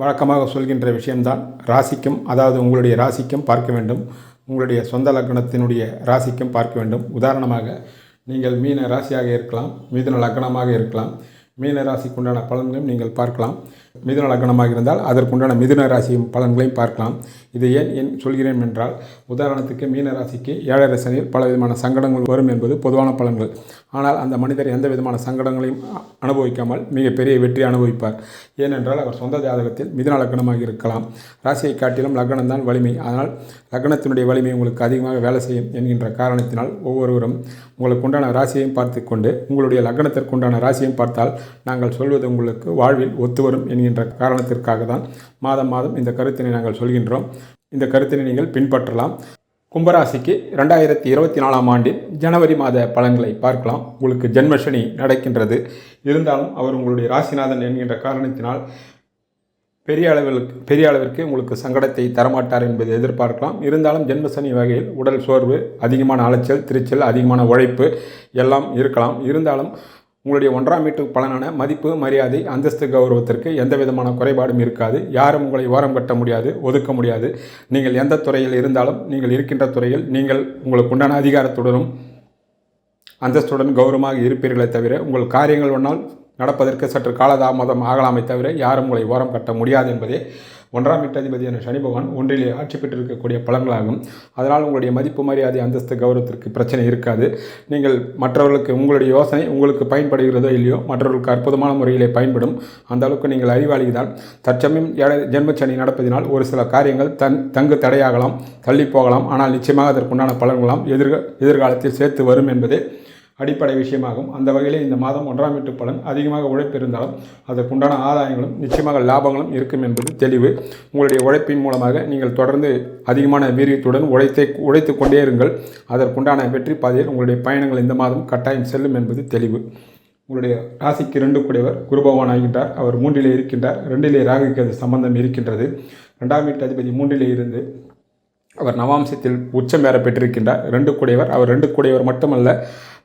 வழக்கமாக சொல்கின்ற விஷயம்தான் ராசிக்கும் அதாவது உங்களுடைய ராசிக்கும் பார்க்க வேண்டும். உங்களுடைய சொந்த லக்னத்தினுடைய ராசிக்கும் பார்க்க வேண்டும். உதாரணமாக நீங்கள் மீன ராசியாக இருக்கலாம் மிதுன லக்னமாக இருக்கலாம். மீன ராசிக்குண்டான பலன்களையும் நீங்கள் பார்க்கலாம். மிதுன லக்னமாக இருந்தால் அதற்குண்டான மிதுன ராசியும் பலன்களையும் பார்க்கலாம். இதை ஏன் ஏன் சொல்கிறேன் என்றால் உதாரணத்துக்கு மீன ராசிக்கு ஏழரை சனியில் பல விதமான சங்கடங்கள் வரும் என்பது பொதுவான பலன்கள். ஆனால் அந்த மனிதர் எந்த விதமான சங்கடங்களையும் அனுபவிக்காமல் மிகப்பெரிய வெற்றி அனுபவிப்பார். ஏனென்றால் அவர் சொந்த ஜாதகத்தில் மிதுன லக்னமாக இருக்கலாம். ராசியை காட்டிலும் லக்னம் தான் வலிமை. அதனால் லக்னத்தினுடைய வலிமை உங்களுக்கு அதிகமாக வேலை செய்யும் என்கின்ற காரணத்தினால் ஒவ்வொருவரும் உங்களுக்கு உண்டான ராசியையும் பார்த்து கொண்டு உங்களுடைய லக்னத்திற்குண்டான ராசியையும் பார்த்தால் நாங்கள் சொல்வது உங்களுக்கு வாழ்வில் ஒத்து வரும் என்கின்ற காரணத்திற்காக தான் மாதம் மாதம் இந்த கருத்தினை நாங்கள் சொல்கின்றோம். இந்த கருத்தினை நீங்கள் பின்பற்றலாம். கும்பராசிக்கு ரெண்டாயிரத்தி இருபத்தி நாலாம் ஆண்டின் ஜனவரி மாத பலன்களை பார்க்கலாம். உங்களுக்கு ஜென்மசனி நடக்கின்றது. இருந்தாலும் அவர் உங்களுடைய ராசிநாதன் என்கின்ற காரணத்தினால் பெரிய அளவில் பெரிய அளவிற்கு உங்களுக்கு சங்கடத்தை தரமாட்டார் என்பதை எதிர்பார்க்கலாம். இருந்தாலும் ஜென்மசனி வகையில் உடல் சோர்வு அதிகமான அலைச்சல் திருச்சல் அதிகமான உழைப்பு எல்லாம் இருக்கலாம். இருந்தாலும் உங்களுடைய ஒன்றாம் வீட்டு பலனான மதிப்பு மரியாதை அந்தஸ்து கௌரவத்திற்கு எந்த விதமான குறைபாடும் இருக்காது. யாரும் உங்களை ஓரம் கட்ட முடியாது ஒதுக்க முடியாது. நீங்கள் எந்த துறையில் இருந்தாலும் நீங்கள் இருக்கின்ற துறையில் நீங்கள் உங்களுக்கு உண்டான அதிகாரத்துடனும் அந்தஸ்துடன் கௌரவமாக இருப்பீர்களே தவிர உங்கள் காரியங்கள் ஒன்றால் நடப்பதற்கு சற்று காலதாமதம் ஆகலாமே தவிர யாரும் உங்களை ஓரம் கட்ட முடியாது என்பதே ஒன்றாம் வீட்டாதிபதியான சனி பகவான் ஒன்றிலே ஆட்சி பெற்றிருக்கக்கூடிய பலன்களாகும் அதனால் உங்களுடைய மதிப்பு மரியாதை அந்தஸ்து கௌரவத்திற்கு பிரச்சனை இருக்காது. நீங்கள் மற்றவர்களுக்கு உங்களுடைய யோசனை உங்களுக்கு பயன்படுகிறதோ இல்லையோ மற்றவர்களுக்கு அற்புதமான முறையிலே பயன்படும். அந்த அளவுக்கு நீங்கள் அறிவாளிதான் தற்சமயம் ஜென்மச்சனி நடப்பதினால் ஒரு சில காரியங்கள் தன் தங்கு தடையாகலாம் தள்ளி போகலாம். ஆனால் நிச்சயமாக அதற்குண்டான பலன்களாம் எதிர்க எதிர்காலத்தில் சேர்த்து வரும் என்பதே அடிப்படை விஷயமாகும். அந்த வகையில் இந்த மாதம் ஒன்றாம் வீட்டு பலன் அதிகமாக உழைப்பு இருந்தாலும் அதற்குண்டான ஆதாயங்களும் நிச்சயமாக லாபங்களும் இருக்கும் என்பது தெளிவு. உங்களுடைய உழைப்பின் மூலமாக நீங்கள் தொடர்ந்து அதிகமான வீரியத்துடன் உழைத்தே உழைத்து கொண்டே இருங்கள். அதற்குண்டான வெற்றி பாதையில் உங்களுடைய பயணங்கள் இந்த மாதம் கட்டாயம் செல்லும் என்பது தெளிவு. உங்களுடைய ராசிக்கு ரெண்டு கூடியவர் குருபவான் ஆகின்றார். அவர் மூன்றிலே இருக்கின்றார். ரெண்டிலே ராகுக்கு அது சம்பந்தம் இருக்கின்றது. ரெண்டாம் வீட்டு அதிபதி மூன்றிலே இருந்து அவர் நவாம்சத்தில் உச்சம் வேற பெற்றிருக்கின்றார். ரெண்டு கூடியவர் அவர் ரெண்டு கூடியவர் மட்டுமல்ல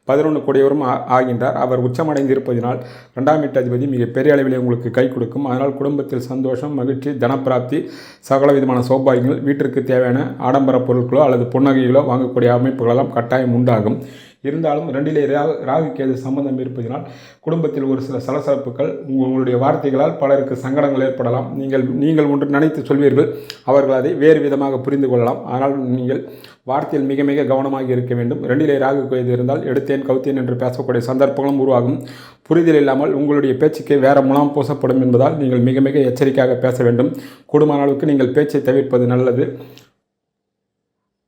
பதினொன்று கோடியவரும் ஆ- ஆகின்றார். அவர் உச்சமடைந்திருப்பதினால் ரெண்டாம் வீட்டாதிபதி மிக பெரிய அளவில் உங்களுக்கு கை கொடுக்கும். அதனால் குடும்பத்தில் சந்தோஷம் மகிழ்ச்சி தனப்பிராப்தி சகல விதமான சௌபாகியங்கள் வீட்டிற்கு தேவையான ஆடம்பர பொருட்களோ அல்லது புன்னகைகளோ வாங்கக்கூடிய அமைப்புகளெல்லாம் கட்டாயம் உண்டாகும். இருந்தாலும் ரெண்டிலே ராகு ராகு கேது சம்பந்தம் இருப்பதினால் குடும்பத்தில் ஒரு சில சலசலப்புகள் உங்களுடைய வார்த்தைகளால் பலருக்கு சங்கடங்கள் ஏற்படலாம். நீங்கள் நீங்கள் ஒன்று நினைத்து சொல்வீர்கள் அவர்கள் அதை வேறு விதமாக புரிந்து கொள்ளலாம். ஆனால் நீங்கள் வார்த்தையில் மிக மிக கவனமாக இருக்க வேண்டும். ரெண்டிலே ராகு கேது இருந்தால் எடுத்தேன் கவுத்தேன் என்று பேசக்கூடிய சந்தர்ப்பங்களும் உருவாகும். புரிதல் இல்லாமல் உங்களுடைய பேச்சுக்கு வேற முலாம் பூசப்படும் என்பதால் நீங்கள் மிக மிக எச்சரிக்கையாக பேச வேண்டும். கூடுமான அளவுக்கு நீங்கள் பேச்சை தவிர்ப்பது நல்லது.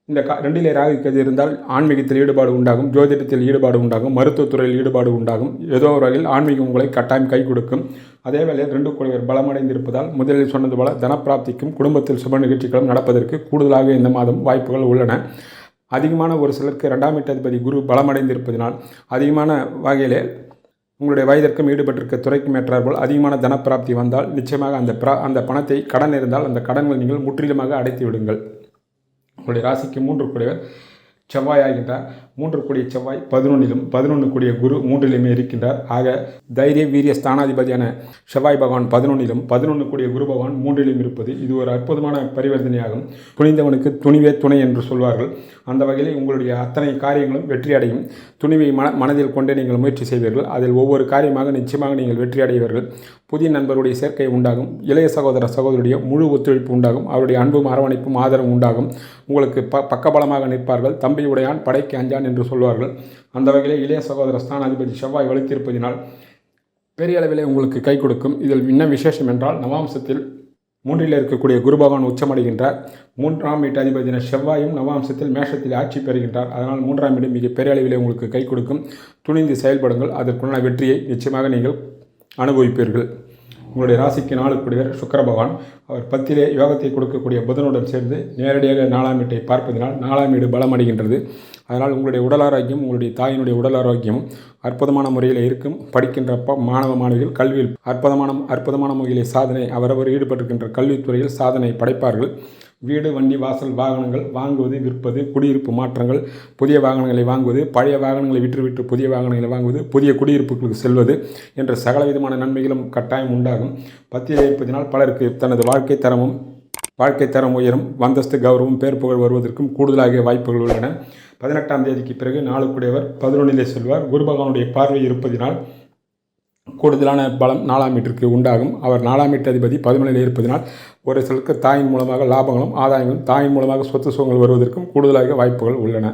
இந்த கா ரெண்டிலே ராகு கேது இருந்தால் ஆன்மீகத்தில் ஈடுபாடு உண்டாகும் ஜோதிடத்தில் ஈடுபாடு உண்டாகும் மருத்துவத்துறையில் ஈடுபாடு உண்டாகும். ஏதோ ஒரு வகையில் ஆன்மீகம் உங்களை கட்டாயம் கை கொடுக்கும். அதே வேளையில் ரெண்டு குழுவர் பலமடைந்திருப்பதால் முதலில் சொன்னது போல தனப்பிராப்திக்கும் குடும்பத்தில் சுப நிகழ்ச்சிகளும் நடப்பதற்கு கூடுதலாக இந்த மாதம் வாய்ப்புகள் உள்ளன. அதிகமான ஒரு சிலருக்கு ரெண்டாம் வீட்டதிபதி குரு பலமடைந்திருப்பதினால் அதிகமான வகையிலே உங்களுடைய வயதிற்கும் ஈடுபட்டிருக்க துறைக்கும் ஏற்றாற்போல் அதிகமான தனப்பிராப்தி வந்தால் நிச்சயமாக அந்த பிரா அந்த பணத்தை கடன் இருந்தால் அந்த கடன்கள் நீங்கள் முற்றிலுமாக அடைத்து விடுங்கள். உங்களுடைய ராசிக்கு மூன்று கூடியவர் செவ்வாய் ஆகின்றார். மூன்று கூடிய செவ்வாய் பதினொன்றிலும் பதினொன்று கூடிய குரு மூன்றிலுமே இருக்கின்றார். ஆக தைரிய வீரிய ஸ்தானாதிபதியான செவ்வாய் பகவான் பதினொன்றிலும் பதினொன்று கூடிய குரு பகவான் மூன்றிலும் இருப்பது இது ஒரு அற்புதமான பரிவர்த்தனையாகும். துணிந்தவனுக்கு துணிவே துணை என்று சொல்வார்கள். அந்த வகையில் உங்களுடைய அத்தனை காரியங்களும் வெற்றி அடையும் துணிவை மன மனதில் கொண்டே நீங்கள் முயற்சி செய்வீர்கள். அதில் ஒவ்வொரு காரியமாக நிச்சயமாக நீங்கள் வெற்றி அடைவீர்கள். புதிய நண்பருடைய சேர்க்கை உண்டாகும். இளைய சகோதர சகோதரியுடைய முழு ஒத்துழைப்பு உண்டாகும். அவருடைய அன்பும் அரவணைப்பும் ஆதரவும் உண்டாகும். உங்களுக்கு ப பக்கபலமாக நிற்பார்கள். தம்பி உடையான் படைக்கு அஞ்சான் என்று சொல்வார்கள். அந்த வகையிலே இளைய சகோதர ஸ்தானாதிபதி செவ்வாய் வலித்திருப்பதினால் பெரிய அளவிலே உங்களுக்கு கை கொடுக்கும். இதில் என்ன விசேஷம் என்றால் நவாம்சத்தில் மூன்றில் இருக்கக்கூடிய குரு பகவான் உச்சமடைகின்றார். மூன்றாம் வீட்டு அதிபதியின செவ்வாயும் நவாம்சத்தில் மேஷத்தில் ஆட்சி பெறுகின்றார். அதனால் மூன்றாம் வீடு மிக பெரிய அளவிலே உங்களுக்கு கை கொடுக்கும். துணிந்து செயல்படுங்கள். அதற்குள்ள வெற்றியை நிச்சயமாக நீங்கள் அனுபவிப்பீர்கள். உங்களுடைய ராசிக்கு நாளுக்குரியவர் சுக்கர பகவான். அவர் பத்திலே யோகத்தை கொடுக்கக்கூடிய புதனுடன் சேர்ந்து நேரடியாக நாலாம் வீட்டை பார்ப்பதினால் நாலாம் வீடு பலமடைகின்றது அதனால் உங்களுடைய உடல் ஆரோக்கியம் உங்களுடைய தாயினுடைய உடல் ஆரோக்கியமும் அற்புதமான முறையில் இருக்கும். படிக்கின்ற ப மாணவ மாணவிகள் கல்வியில் அற்புதமான அற்புதமான முறையிலே சாதனை அவரவர் ஈடுபட்டிருக்கின்ற கல்வித்துறையில் சாதனை படைப்பார்கள். வீடு வண்டி வாசல் வாகனங்கள் வாங்குவது விற்பது குடியிருப்பு மாற்றங்கள் புதிய வாகனங்களை வாங்குவது பழைய வாகனங்களை விற்றுவிட்டு புதிய வாகனங்களை வாங்குவது புதிய குடியிருப்புகளுக்கு செல்வது என்ற சகல விதமான நன்மைகளும் கட்டாயம் உண்டாகும். பத்திரிகை இருப்பதினால் பலருக்கு தனது வாழ்க்கை தரமும் வாழ்க்கை தரம் உயரும் வந்தஸ்து கௌரவம் பேர் புகழ் வருவதற்கும் கூடுதலாகிய வாய்ப்புகள் உள்ளன. பதினெட்டாம் தேதிக்கு பிறகு நாளுக்குடையவர் பதினொன்றிலே செல்வார் குரு பகவானுடைய பார்வை இருப்பதினால் கூடுதலான பலம் நாலாம் வீட்டிற்கு உண்டாகும். அவர் நாலாம் வீட்டு அதிபதி பதினொன்றில் இருப்பதினால் ஒரு சிலருக்கு தாயின் மூலமாக லாபங்களும் ஆதாயங்களும் தாயின் மூலமாக சொத்து சுகங்கள் வருவதற்கும் கூடுதலாக வாய்ப்புகள் உள்ளன.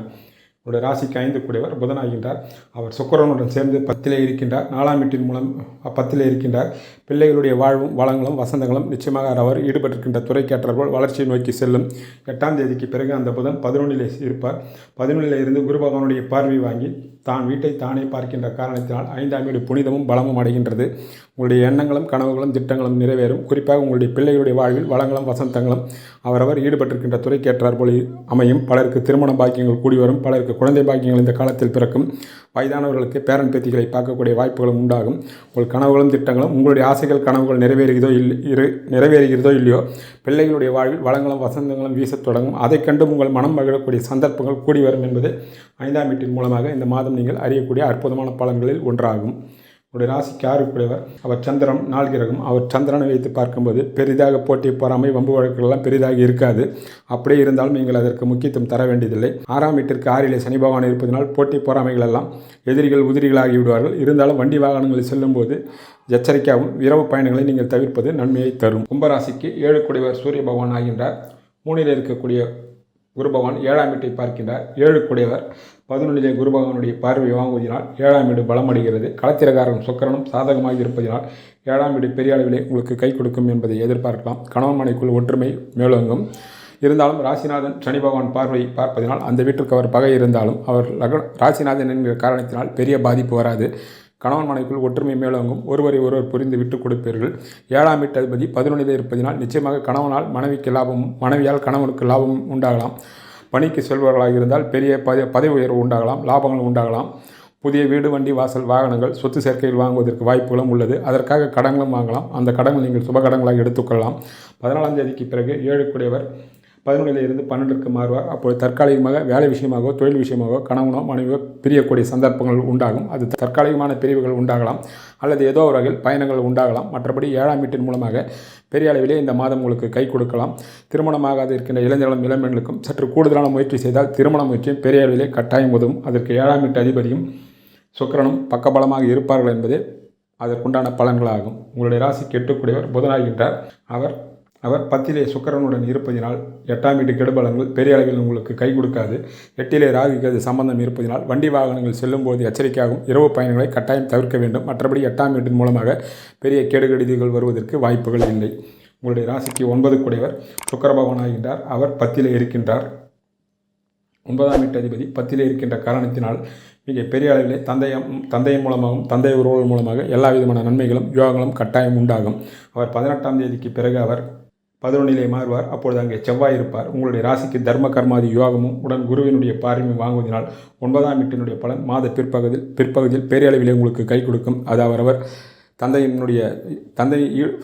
உடைய ராசிக்கு ஐந்து கூடியவர் புதனாகின்றார் அவர் சுக்கரனுடன் சேர்ந்து பத்திலே இருக்கின்றார். நாலாம் வீட்டின் மூலம் பத்திலே இருக்கின்றார். பிள்ளைகளுடைய வாழ்வும் வளங்களும் வசந்தங்களும் நிச்சயமாக அவர் ஈடுபட்டிருக்கின்ற துறைக்கேற்றவர்கள் வளர்ச்சியை நோக்கி செல்லும். எட்டாம் தேதிக்கு பிறகு அந்த புதன் பதினொன்றிலே இருப்பார். பதினொன்றிலே இருந்து குரு பகவானுடைய பார்வை வாங்கி தான் வீட்டை தானே பார்க்கின்ற காரணத்தினால் ஐந்தாம் வீடு புனிதமும் பலமும் அடைகின்றது. உங்களுடைய எண்ணங்களும் கனவுகளும் திட்டங்களும் நிறைவேறும். குறிப்பாக உங்களுடைய பிள்ளைகளுடைய வாழ்வில் வளங்களும் வசந்தங்களும் அவரவர் ஈடுபட்டிருக்கின்ற துறைக்கேற்றார் போல அமையும். பலருக்கு திருமண பாக்கியங்கள் கூடி வரும். பலருக்கு குழந்தை பாக்கியங்கள் இந்த காலத்தில் பிறக்கும். வயதானவர்களுக்கு பேரன் பேத்திகளை பார்க்கக்கூடிய வாய்ப்புகளும் உண்டாகும். உங்கள் கனவுகளும் திட்டங்களும் உங்களுடைய ஆசைகள் கனவுகள் நிறைவேறுகிறதோ இல்லை இரு நிறைவேறுகிறதோ இல்லையோ பிள்ளைகளுடைய வாழ்வில் வளங்களும் வசந்தங்களும் வீசத் தொடங்கும். அதைக் கண்டு உங்கள் மனம் மகிழக்கூடிய சந்தர்ப்பங்கள் கூடி வரும் என்பது ஐந்தாம் வீட்டின் மூலமாக இந்த மாதம் நீங்கள் அறியக்கூடிய அற்புதமான பலன்களில் ஒன்றாகும். உடைய ராசிக்கு ஆறுக்குடையவர் அவர் சந்திரன் நாள் கிரகம். அவர் சந்திரனை வைத்து பார்க்கும்போது பெரிதாக போட்டி பொறாமை வம்பு வழக்குகள்லாம் பெரிதாக இருக்காது. அப்படியே இருந்தாலும் நீங்கள் அதற்கு முக்கியத்துவம் தர வேண்டியதில்லை. ஆறாம் வீட்டிற்கு ஆறிலே சனி பகவான் இருப்பதனால் போட்டி பொறாமைகள் எல்லாம் எதிரிகள் உதிரிகளாகி விடுவார்கள். இருந்தாலும் வண்டி வாகனங்களில் செல்லும்போது எச்சரிக்கையாகவும் இரவு பயணங்களை நீங்கள் தவிர்ப்பது நன்மையை தரும். கும்பராசிக்கு ஏழு சூரிய பகவான் ஆகின்றார். மூணில் இருக்கக்கூடிய குரு பகவான் ஏழாம் வீட்டை பார்க்கின்றார். ஏழு குடையவர். பதினொன்றிலே குரு பகவானுடைய பார்வை வாங்குவதனால் ஏழாம் வீடு பலமடைகிறது. களத்திரகாரன் சுக்கரனும் சாதகமாக இருப்பதனால் ஏழாம் வீடு பெரிய அளவிலே உங்களுக்கு கை கொடுக்கும் என்பதை எதிர்பார்க்கலாம். கணவன் மனைக்குள் ஒற்றுமை மேலோங்கும். இருந்தாலும் ராசிநாதன் சனி பகவான் பார்வை பார்ப்பதனால் அந்த வீட்டிற்கு அவர் பகை இருந்தாலும் அவர் லக ராசிநாதன் என்கிற காரணத்தினால் பெரிய பாதிப்பு வராது. கணவன் மனைவிக்குள் ஒற்றுமை மேலோங்கும். ஒருவரை ஒருவர் புரிந்து விட்டுக் கொடுப்பீர்கள். ஏழாம் வீட்டு அதிபதி பதினொன்றிலே இருப்பதினால் நிச்சயமாக கணவனால் மனைவிக்கு லாபமும் மனைவியால் கணவனுக்கு லாபமும் உண்டாகலாம். பணிக்கு செல்பவர்களாக இருந்தால் பெரிய பத பதவி உயர்வு உண்டாகலாம் லாபங்கள் உண்டாகலாம். புதிய வீடு வண்டி வாசல் வாகனங்கள் சொத்து சேர்க்கைகள் வாங்குவதற்கு வாய்ப்புகளும் உள்ளது. அதற்காக கடன்களும் வாங்கலாம். அந்த கடன்கள் நீங்கள் சுப கடங்களாக எடுத்துக்கொள்ளலாம். பதினாலாம் தேதிக்கு பிறகு ஏழுக்குடையவர் பதினொன்றிலிருந்து பன்னெண்டுக்கு மாறுவார் அப்போது தற்காலிகமாக வேலை விஷயமாகவோ தொழில் விஷயமாகவோ கணவனோ மனைவியோ பிரியக்கூடிய சந்தர்ப்பங்கள் உண்டாகும். அது தற்காலிகமான பிரிவுகள் உண்டாகலாம். அல்லது ஏதோ ஒரு வகையில் பயணங்கள் உண்டாகலாம். மற்றபடி ஏழாம் வீட்டின் மூலமாக பெரிய அளவிலே இந்த மாதம் உங்களுக்கு கை கொடுக்கலாம். திருமணமாகாது இருக்கின்ற இளைஞர்களும் இளம்பெண்களுக்கும் சற்று கூடுதலான முயற்சி செய்தால் திருமண முயற்சியும் பெரிய அளவிலே கட்டாயம் உதவும் அதற்கு ஏழாம் வீட்டு அதிபதியும் சுக்கிரனும் பக்கபலமாக இருப்பார்கள் என்பதே அதற்குண்டான பலன்களாகும். உங்களுடைய ராசி கெட்டுக்கூடியவர் புதனாகின்றார். அவர் அவர் பத்திலே சுக்கரனுடன் இருப்பதினால் எட்டாம் வீட்டு கெடுபலங்கள் பெரிய அளவில் உங்களுக்கு கை கொடுக்காது. எட்டிலே ராகுக்கு அது சம்பந்தம் இருப்பதினால் வண்டி வாகனங்கள் செல்லும்போது எச்சரிக்கையாகும் இரவு பயணங்களை கட்டாயம் தவிர்க்க வேண்டும். மற்றபடி எட்டாம் வீட்டின் மூலமாக பெரிய கெடுகெடுதிகள் வருவதற்கு வாய்ப்புகள் இல்லை. உங்களுடைய ராசிக்கு ஒன்பது குடையவர் சுக்கர பகவான் ஆகின்றார். அவர் பத்திலே இருக்கின்றார். ஒன்பதாம் வீட்டு அதிபதி பத்திலே இருக்கின்ற காரணத்தினால் மிக பெரிய அளவிலே தந்தையம் தந்தையின் மூலமாகவும் தந்தை உறவுகள் மூலமாக எல்லா விதமான நன்மைகளும் யோகங்களும் கட்டாயம் உண்டாகும். அவர் பதினெட்டாம் தேதிக்கு பிறகு அவர் பதினொன்றிலே மாறுவார். அப்பொழுது அங்கே செவ்வாய் இருப்பார். உங்களுடைய ராசிக்கு தர்ம கர்மாதி யோகமும் உடன் குருவினுடைய பார்வையும் வாங்குவதனால் ஒன்பதாம் வீட்டினுடைய பலன் மாத பிற்பகுதியில் பிற்பகுதியில் பெரிய அளவிலே உங்களுக்கு கை கொடுக்கும். அது அவரவர் தந்தையினுடைய தந்தை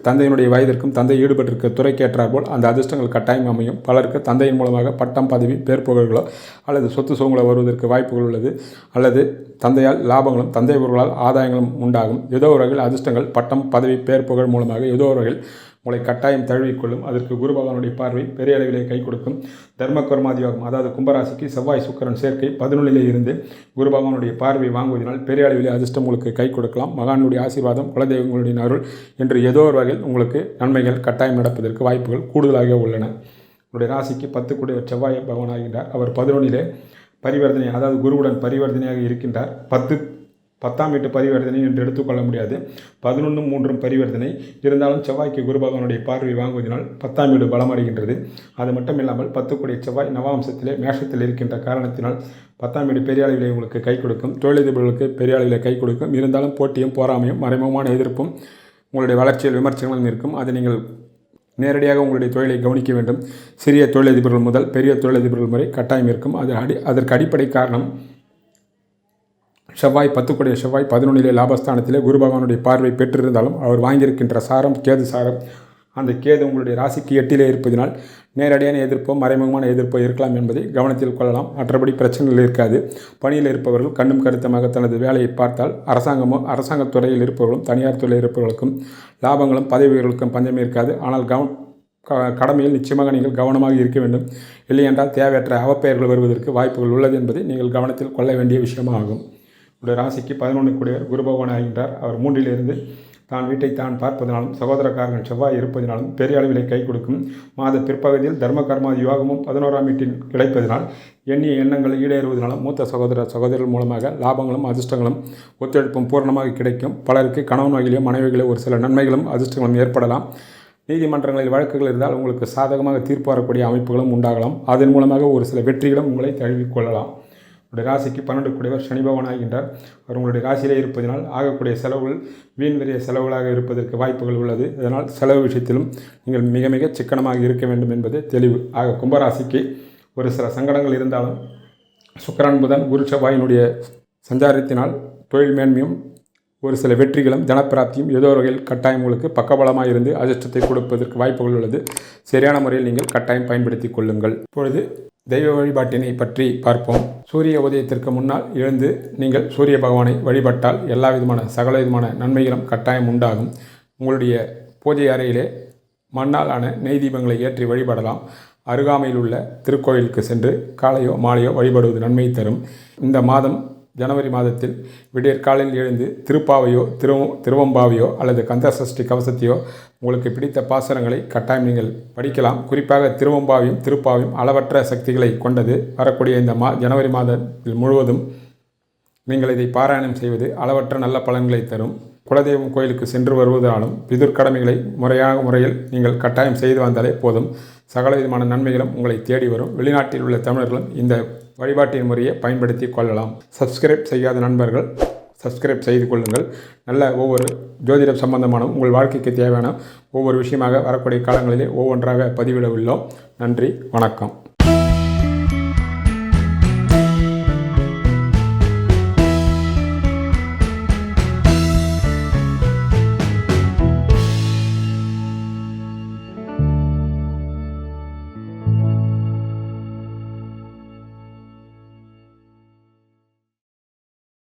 தந்தையினுடைய வயதிற்கும் தந்தை ஈடுபட்டிருக்க துறைக்கேற்றார்போல் அந்த அதிர்ஷ்டங்கள் கட்டாயம் அமையும். பலருக்கு தந்தையின் மூலமாக பட்டம் பதவி பேர் புகழ்களோ அல்லது சொத்து சுகங்களோ வருவதற்கு வாய்ப்புகள் உள்ளது. அல்லது தந்தையால் லாபங்களும் தந்தை உறவுகளால் ஆதாயங்களும் உண்டாகும். ஏதோ ஒரு வகையில் அதிர்ஷ்டங்கள் பட்டம் பதவி பேர் புகழ் மூலமாக ஏதோ ஒரு வகையில் உங்களை கட்டாயம் தழுவிக்கொள்ளும். அதற்கு குரு பகவானுடைய பார்வை பெரிய அளவிலே கை கொடுக்கும். தர்ம கர்மாதியோகம் அதாவது கும்பராசிக்கு செவ்வாய் சுக்கரன் சேர்க்கை பதினொன்றிலே இருந்து குரு பகவானுடைய பார்வை வாங்குவதனால் பெரிய அளவிலே அதிர்ஷ்டம் உங்களுக்கு கை கொடுக்கலாம். மகானுடைய ஆசீர்வாதம் குலதெய்வங்களுடைய அருள் என்று ஏதோ ஒரு வகையில் உங்களுக்கு நன்மைகள் கட்டாயம் நடப்பதற்கு வாய்ப்புகள் கூடுதலாக உள்ளன. உங்களுடைய ராசிக்கு பத்து கூடிய செவ்வாய் பகவான் ஆகின்றார். அவர் பதினொன்றிலே பரிவர்த்தனை அதாவது குருவுடன் பரிவர்த்தனையாக இருக்கின்றார். பத்து பத்தாம் வீட்டு பரிவர்த்தனை என்று எடுத்துக்கொள்ள முடியாது. பதினொன்றும் மூன்றும் பரிவர்த்தனை. இருந்தாலும் செவ்வாய்க்கு குரு பகவானுடைய பார்வை வாங்குவதனால் பத்தாம் வீடு பலமடைகின்றது. அது மட்டும் இல்லாமல் பத்துக்குடைய செவ்வாய் நவாம்சத்திலே மேஷத்தில் இருக்கின்ற காரணத்தினால் பத்தாம் வீடு பெரிய அளவிலே உங்களுக்கு கை கொடுக்கும். தொழிலதிபர்களுக்கு பெரிய அளவிலே கை கொடுக்கும். இருந்தாலும் போட்டியும் போராமையும் மறைமுகமான எதிர்ப்பும் உங்களுடைய வளர்ச்சியில் விமர்சனங்களும் இருக்கும். அதை நீங்கள் நேரடியாக உங்களுடைய தொழிலை கவனிக்க வேண்டும். சிறிய தொழிலதிபர்கள் முதல் பெரிய தொழிலதிபர்கள் முறை கட்டாயம் இருக்கும். அது அடி அதற்கு அடிப்படை காரணம் செவ்வாய் பத்துக்குடைய செவ்வாய் பதினொன்றிலே லாபஸ்தானத்திலே குரு பகவானுடைய பார்வை பெற்றிருந்தாலும் அவர் வாங்கியிருக்கின்ற சாரம் கேது சாரம் அந்த கேது உங்களுடைய ராசிக்கு எட்டிலே இருப்பதினால் நேரடியான எதிர்ப்போ மறைமுகமான எதிர்ப்போ இருக்கலாம் என்பதை கவனத்தில் கொள்ளலாம். மற்றபடி பிரச்சனைகள் இருக்காது. பணியில் இருப்பவர்கள் கண்ணும் கருத்தமாக தனது வேலையை பார்த்தால் அரசாங்கமோ அரசாங்கத் துறையில் இருப்பவர்களும் தனியார் துறையில் இருப்பவர்களுக்கும் லாபங்களும் பதவிகளுக்கும் பஞ்சமே இருக்காது. ஆனால் கவனம் க- கடமையில் நிச்சயமாக நீங்கள் கவனமாக இருக்க வேண்டும். இல்லையென்றால் தேவையற்ற அவப்பெயர்கள் வருவதற்கு வாய்ப்புகள் உள்ளது என்பதை நீங்கள் கவனத்தில் கொள்ள வேண்டிய விஷயமாகும். உடைய ராசிக்கு பதினொன்று கூடிய குரு பகவான் ஆகின்றார். அவர் மூன்றிலிருந்து தான் வீட்டை தான் பார்ப்பதனாலும் சகோதரக்காரர்கள் செவ்வாய் இருப்பதனாலும் பெரிய அளவிலே கை கொடுக்கும். மாத பிற்பகுதியில் தர்ம கர்மா யோகமும் பதினோராம் வீட்டில் கிடைப்பதனால் எண்ணிய எண்ணங்கள் ஈடேறுவதனாலும் மூத்த சகோதர சகோதரர்கள் மூலமாக லாபங்களும் அதிர்ஷ்டங்களும் ஒத்துழைப்பும் பூர்ணமாக கிடைக்கும். பலருக்கு கணவன் வகையிலோ மனைவிகளோ ஒரு சில நன்மைகளும் அதிர்ஷ்டங்களும் ஏற்படலாம். நீதிமன்றங்களில் வழக்குகள் இருந்தால் உங்களுக்கு சாதகமாக தீர்ப்பு வரக்கூடிய அமைப்புகளும் உண்டாகலாம். அதன் மூலமாக ஒரு சில வெற்றிகளும் உங்களை தழுவிக்கொள்ளலாம் உங்களுடைய ராசிக்கு பன்னெண்டு கூடியவர் சனி பகவான் ஆகின்றார். அவர் உங்களுடைய ராசியிலே இருப்பதனால் ஆகக்கூடிய செலவுகள் வீண் விரைய செலவுகளாக இருப்பதற்கு வாய்ப்புகள் உள்ளது. இதனால் செலவு விஷயத்திலும் நீங்கள் மிக மிக சிக்கனமாக இருக்க வேண்டும் என்பது தெளிவு. ஆக கும்பராசிக்கு ஒரு சில சங்கடங்கள் இருந்தாலும் சுக்கரன் புதன் குரு சஞ்சாரத்தினால் தொழில் மேன்மையும் ஒரு சில வெற்றிகளும் தனப்பிராப்தியும் ஏதோ வகையில் கட்டாயம் உங்களுக்கு பக்கபலமாக இருந்து அதிர்ஷ்டத்தை கொடுப்பதற்கு வாய்ப்புகள் உள்ளது. சரியான முறையில் நீங்கள் கட்டாயம் பயன்படுத்தி கொள்ளுங்கள். இப்பொழுது தெய்வ வழிபாட்டினை பற்றி பார்ப்போம். சூரிய உதயத்திற்கு முன்னால் எழுந்து நீங்கள் சூரிய பகவானை வழிபட்டால் எல்லா விதமான சகல விதமான நன்மைகளும் கட்டாயம் உண்டாகும். உங்களுடைய பூஜை அறையிலே மண்ணால் ஆன நெய் தீபங்களை ஏற்றி வழிபடலாம். அருகாமையில் உள்ள திருக்கோயிலுக்கு சென்று காலையோ மாலையோ வழிபடுவது நன்மை தரும். இந்த மாதம் ஜனவரி மாதத்தில் விடியற்காலில் எழுந்து திருப்பாவையோ திரு திருவம்பாவையோ அல்லது கந்த சஷ்டி கவசத்தையோ உங்களுக்கு பிடித்த பாசனங்களை கட்டாயம் நீங்கள் படிக்கலாம். குறிப்பாக திருவம்பாவையும் திருப்பாவையும் அளவற்ற சக்திகளை கொண்டது வரக்கூடிய இந்த மா ஜனவரி மாதத்தில் முழுவதும் நீங்கள் இதை பாராயணம் செய்வது அளவற்ற நல்ல பலன்களை தரும். குலதெய்வம் கோயிலுக்கு சென்று வருவதாலும் பிதுர்கடமைகளை முறையாக முறையில் நீங்கள் கட்டாயம் செய்து வந்தாலே போதும். சகல விதமான நன்மைகளும் உங்களை தேடி வரும். வெளிநாட்டில் உள்ள தமிழர்களும் இந்த வழிபாட்டின் முறையை பயன்படுத்தி கொள்ளலாம். சப்ஸ்கிரைப் செய்யாத நண்பர்கள் சப்ஸ்கிரைப் செய்து கொள்ளுங்கள். நல்ல ஒவ்வொரு ஜோதிடம் சம்பந்தமான உங்கள் வாழ்க்கைக்கு தேவையான ஒவ்வொரு விஷயமாக வரக்கூடிய காலங்களிலே ஒவ்வொன்றாக பதிவிட உள்ளோம். நன்றி வணக்கம்.